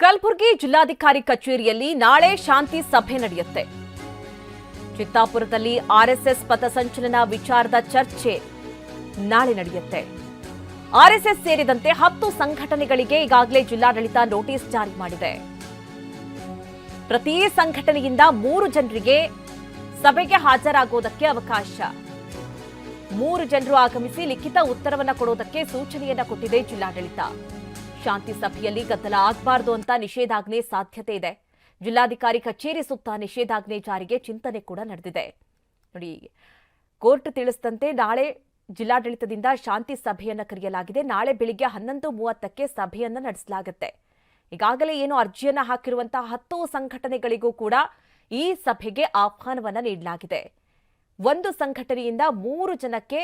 ಕಲಬುರಗಿ ಜಿಲ್ಲಾಧಿಕಾರಿ ಕಚೇರಿಯಲ್ಲಿ ನಾಳೆ ಶಾಂತಿ ಸಭೆ ನಡೆಯುತ್ತೆ. ಚಿತ್ತಾಪುರದಲ್ಲಿ ಆರ್ಎಸ್ಎಸ್ ಪಥಸಂಚಲನ ವಿಚಾರದ ಚರ್ಚೆ ನಾಳೆ ನಡೆಯುತ್ತೆ. ಆರ್ಎಸ್ಎಸ್ ಸೇರಿದಂತೆ ಹತ್ತು ಸಂಘಟನೆಗಳಿಗೆ ಈಗಾಗಲೇ ಜಿಲ್ಲಾಡಳಿತ ನೋಟಿಸ್ ಜಾರಿ ಮಾಡಿದೆ. ಪ್ರತಿ ಸಂಘಟನೆಯಿಂದ ಮೂರು ಜನರಿಗೆ ಸಭೆಗೆ ಹಾಜರಾಗುವುದಕ್ಕೆ ಅವಕಾಶ. ಮೂರು ಜನರು ಆಗಮಿಸಿ ಲಿಖಿತ ಉತ್ತರವನ್ನು ಕೊಡೋದಕ್ಕೆ ಸೂಚನೆಯನ್ನ ಕೊಟ್ಟಿದೆ ಜಿಲ್ಲಾಡಳಿತ. ಶಾಂತಿ ಸಭೆಯಲ್ಲಿ ಗದ್ದಲ ಆಗಬಾರದು ಅಂತ ನಿಷೇಧಾಜ್ಞೆ ಸಾಧ್ಯತೆ ಇದೆ. ಜಿಲ್ಲಾಧಿಕಾರಿ ಕಚೇರಿ ಸುತ್ತ ನಿಷೇಧಾಜ್ಞೆ ಜಾರಿಗೆ ಚಿಂತನೆ ಕೂಡ ನಡೆದಿದೆ. ನೋಡಿ, ಕೋರ್ಟ್ ತಿಳಿಸಿದಂತೆ ನಾಳೆ ಜಿಲ್ಲಾಡಳಿತದಿಂದ ಶಾಂತಿ ಸಭೆಯನ್ನ ಕರೆಯಲಾಗಿದೆ. ನಾಳೆ ಬೆಳಿಗ್ಗೆ ಹನ್ನೊಂದು ಮೂವತ್ತಕ್ಕೆ ಸಭೆಯನ್ನ ನಡೆಸಲಾಗುತ್ತೆ. ಈಗಾಗಲೇ ಏನು ಅರ್ಜಿಯನ್ನ ಹಾಕಿರುವಂತಹ ಹತ್ತು ಸಂಘಟನೆಗಳಿಗೂ ಕೂಡ ಈ ಸಭೆಗೆ ಆಹ್ವಾನವನ್ನು ನೀಡಲಾಗಿದೆ. ಒಂದು ಸಂಘಟನೆಯಿಂದ ಮೂರು ಜನಕ್ಕೆ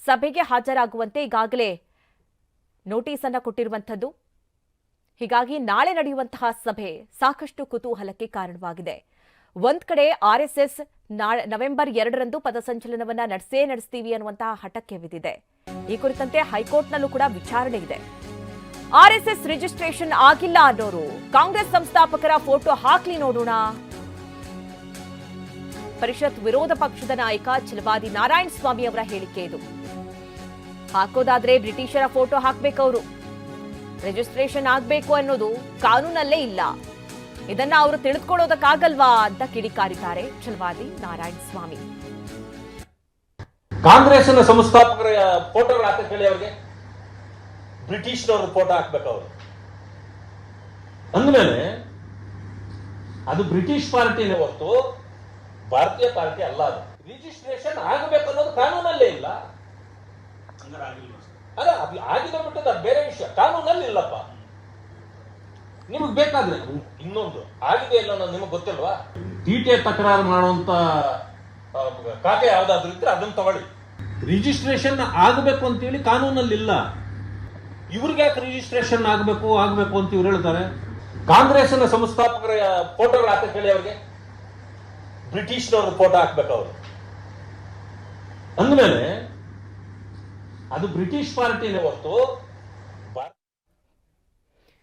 ಸಭೆಗೆ ಹಾಜರಾಗುವಂತೆ ಈಗಾಗಲೇ ನೋಟಿಸ್ ಅನ್ನ ಕೊಟ್ಟಿರುವಂಥದ್ದು. ಹೀಗಾಗಿ ನಾಳೆ ನಡೆಯುವಂತಹ ಸಭೆ ಸಾಕಷ್ಟು ಕುತೂಹಲಕ್ಕೆ ಕಾರಣವಾಗಿದೆ. ಒಂದ್ ಕಡೆ ಆರ್ಎಸ್ಎಸ್ ನವೆಂಬರ್ ಎರಡರಂದು ಪದಸಂಚಲನವನ್ನ ನಡೆಸೇ ನಡೆಸ್ತೀವಿ ಅನ್ನುವಂತಹ ಹಠಕ್ಕೆ ಬಿದ್ದಿದೆ. ಈ ಕುರಿತಂತೆ ಹೈಕೋರ್ಟ್ನಲ್ಲೂ ಕೂಡ ವಿಚಾರಣೆ ಇದೆ. ಆರ್ಎಸ್ಎಸ್ ರಿಜಿಸ್ಟ್ರೇಷನ್ ಆಗಿಲ್ಲ ಅನ್ನೋರು ಕಾಂಗ್ರೆಸ್ ಸಂಸ್ಥಾಪಕರ ಫೋಟೋ ಹಾಕ್ಲಿ ನೋಡೋಣ. ಪರಿಷತ್ ವಿರೋಧ ಪಕ್ಷದ ನಾಯಕ ಛಲವಾದಿ ನಾರಾಯಣ ಸ್ವಾಮಿ ಅವರ ಹೇಳಿಕೆ ಇದು. ಹಾಕೋದಾದ್ರೆ ಬ್ರಿಟಿಷರ ಫೋಟೋ ಹಾಕ್ಬೇಕವರು. ರಿಜಿಸ್ಟ್ರೇಷನ್ ಆಗ್ಬೇಕು ಅನ್ನೋದು ಕಾನೂನಲ್ಲೇ ಇಲ್ಲ. ಇದನ್ನ ಅವರು ತಿಳಿದುಕೊಳ್ಳೋದಕ್ಕಾಗಲ್ವಾ ಅಂತ ಕಿಡಿಕಾರಿದ್ದಾರೆ ಛಲವಾದಿ ನಾರಾಯಣ ಸ್ವಾಮಿ. ಕಾಂಗ್ರೆಸ್ನ ಸಂಸ್ಥಾಪಕರ ಫೋಟೋಗಳು ಹಾಕಕ್ ಹೇಳಿ ಅವ್ರಿಗೆ. ಬ್ರಿಟಿಷ್ನವ್ರ ಫೋಟೋ ಅವರು ಅಂದ್ಮೇಲೆ ಅದು ಬ್ರಿಟಿಷ್ ಪಾರ್ಟಿನೇ ಹೊರತು ಭಾರತೀಯ ಪಾರ್ಟಿ ಅಲ್ಲ ಅದು. ರಿಜಿಸ್ಟ್ರೇಷನ್ ಆಗಬೇಕು ಅನ್ನೋದು ಕಾನೂನಲ್ಲೇ ಇಲ್ಲ. ಅಲ್ಲ ಅದು ಆಗಿದೆ ಮಟ್ಟದ ಬೇರೆ ವಿಷಯ. ಕಾನೂನಲ್ಲಿ ಇಲ್ಲಪ್ಪ ನಿಮಗೆ ಬೇಕಾದ್ರೆ ಇನ್ನೊಂದು. ಆಗಿದೆ ಇಲ್ಲ ಅನ್ನೋದು ನಿಮಗೆ ಗೊತ್ತಿಲ್ವಾ? ಟೀಟೆ ತಕರಾರು ಮಾಡುವಂತ ಖಾತೆ ಯಾವ್ದಾದ್ರು ಇದ್ರೆ ಅದನ್ನ ತಗೊಳ್ಳಿ. ರಿಜಿಸ್ಟ್ರೇಷನ್ ಆಗಬೇಕು ಅಂತೇಳಿ ಕಾನೂನಲ್ಲಿ ಇಲ್ಲ ಇವ್ರಿಗೆ ಯಾಕೆ ರಿಜಿಸ್ಟ್ರೇಷನ್ ಆಗಬೇಕು ಆಗಬೇಕು ಅಂತ ಇವ್ರು ಹೇಳ್ತಾರೆ? ಕಾಂಗ್ರೆಸ್ನ ಸಂಸ್ಥಾಪಕರ ಫೋಟೋಗಳು ಹಾಕಕ್ಕೆ ಹೇಳಿ ಅವ್ರಿಗೆ? ಬ್ರಿಟಿಷ್ನವ್ರ ಫೋಟೋ ಹಾಕ್ಬೇಕು ಅವರು. ಅಂದ್ಮೇಲೆ ಅದು ಬ್ರಿಟಿಷ್ ಪಾರ್ಟಿನೇ ಹೊರತು